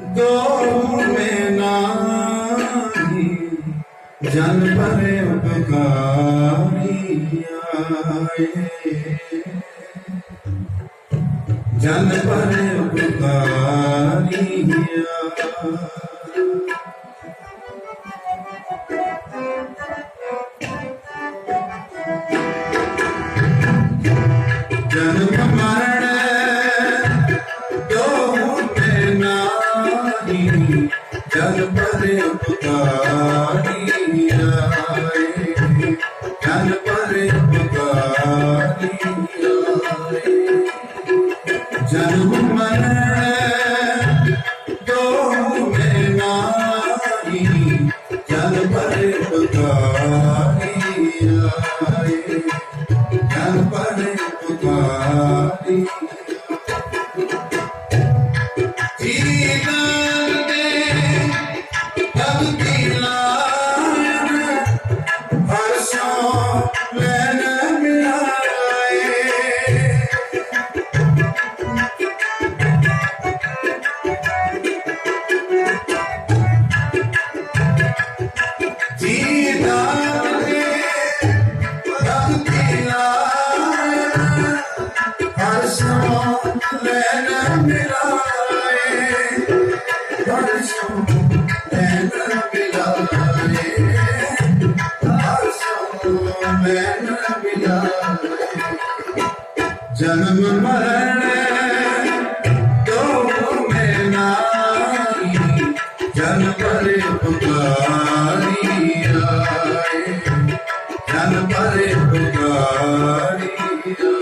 ਗੋਹੂ ਮੇ ਨਾਹੀ ਜਨ ਭਰੇ ਉਪਕਾਰੀ ਆਏ। ਜਨ ਭਰੇ ਉਪਕਾਰੀ ਆਏ। Campana, Campana, Campana, ਸੋ ਲੈਣਾ ਮਿਲਾਏ ਹਰ ਸੋ ਲੈਣਾ ਮਿਲਾਏ ਹਰ ਸੋ ਲੈਣਾ ਮਿਲਾਏ ਜਨਮ ਮਰਨ ਦੋ ਮੈਂ ਨਾਹੀ ਜਨ ਪਰੇ ਪੁਕਾਰੀ ਆਏ ਜਨ ਪਰੇ ਪੁਕਾਰੀ ਆਏ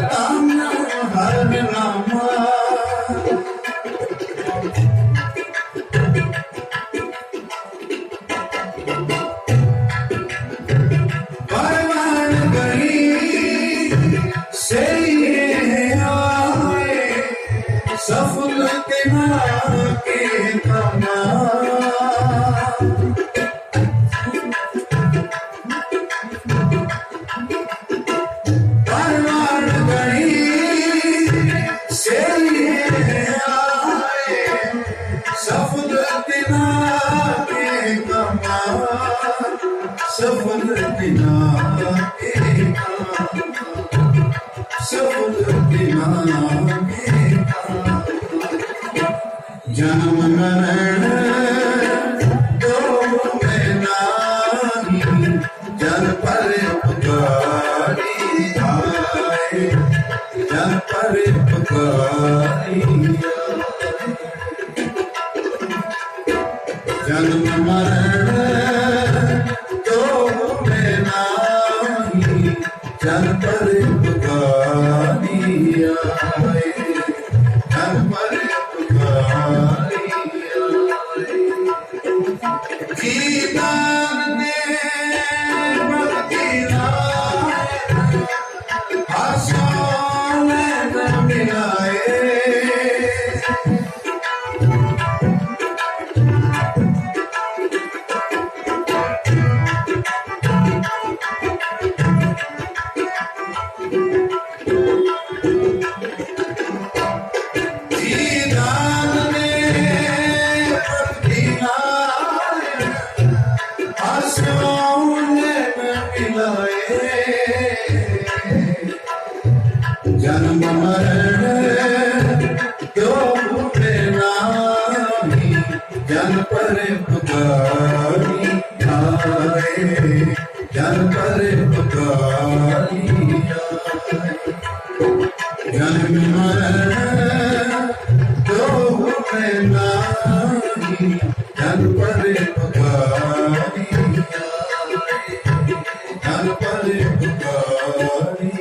됐다. Amen. ज्ञान करे ज्ञान मरण तो प्रेरणा ज्ञान परे पकारी ज्ञान परे पकारी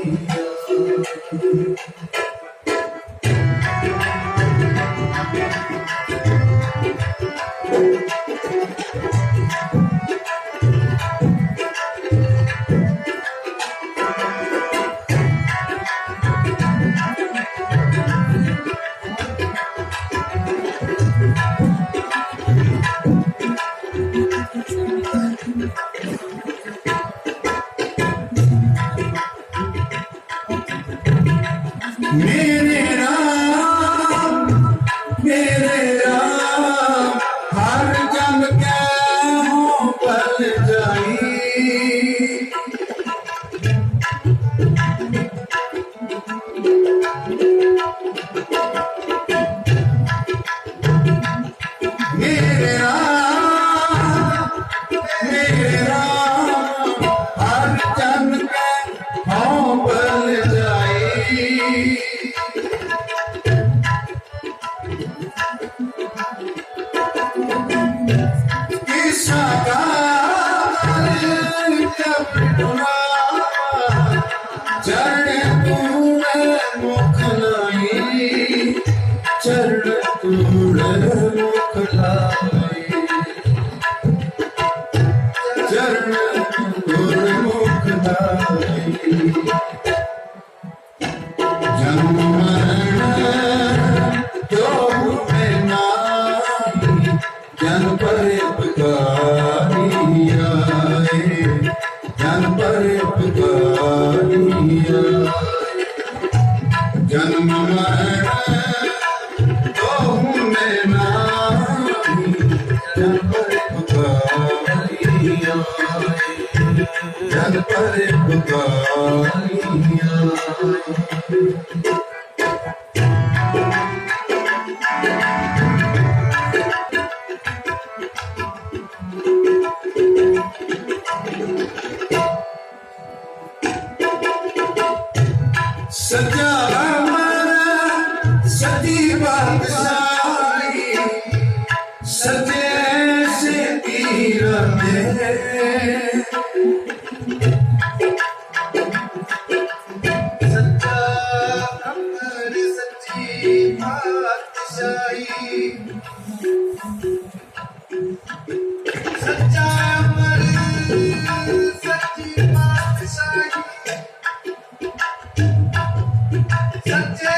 ਹਰ ਹਰ ਪੁਕਾਰੀਆਂ ਸਜਾ ਮਨ ਸਤੀ ਬੰਸਾਰੀ ਸਤੇ ਸੇ ਤੀਰ ਮੇਰੇ Santo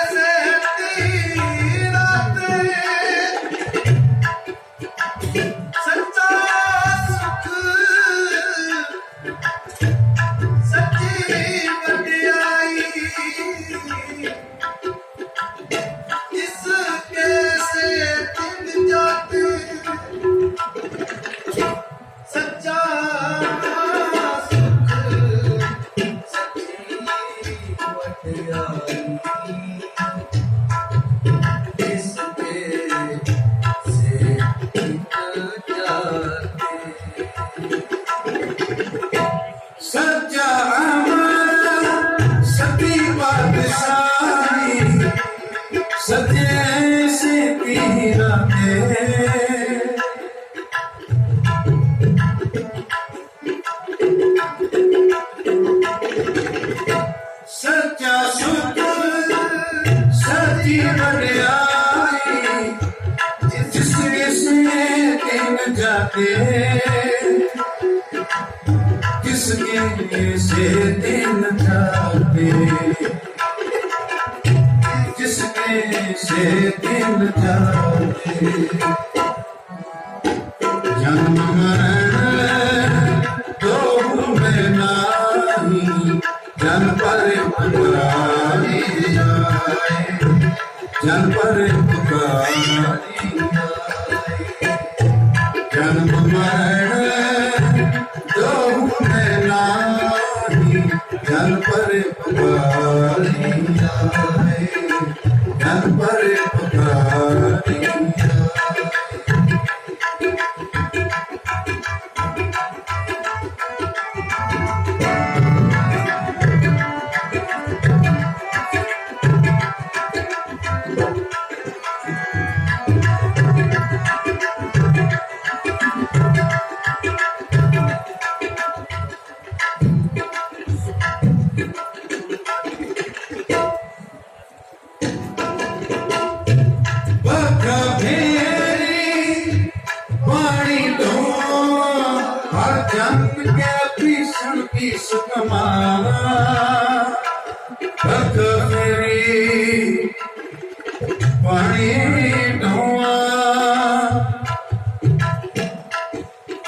ਭੁੱਲ ਜਾਵੇ ਜਨਮ ਮਰਨ ਦੋਹ ਮੈਂ ਨਾਹੀ ਜਨ ਪਰੇ ਮੰਗਰਾਈ ਜਾਏ ਜਨ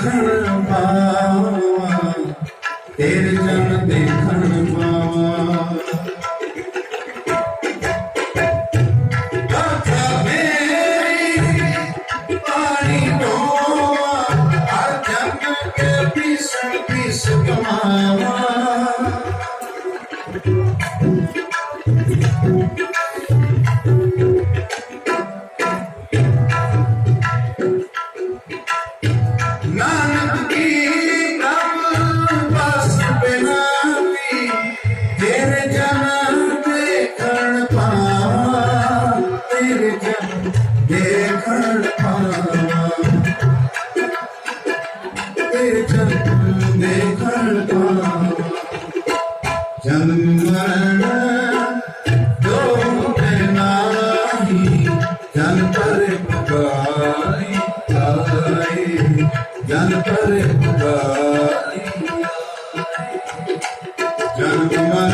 ਦੇਖਣ ਪਾਵਾਂ ਤੇਰੇ ਚਰਨ ਦੇਖਣ ਪਾਵਾਂ ਕਮਾਵਾ ਗਏ ਚੰਨ ਦੇਖਣ ਤਾਂ ਜੰਮਣ ਦੋਨੇ ਨਾਹੀ ਜਨ ਪਰ ਪੁਕਾਰੀ ਆਈ ਜਨ ਪਰ ਪੁਕਾਰੀ ਜੰਮਣ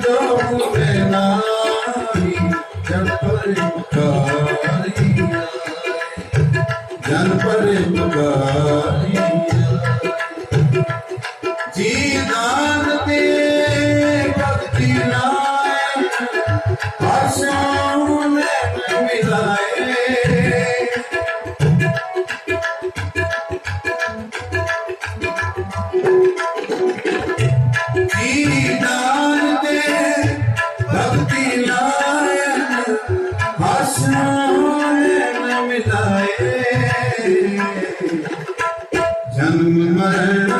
ਦੋਨੇ ਨਾਹੀ ਜਨ ਪਰ ਪੁਕਾਰੀ जन पर पुकारी जी مَنْ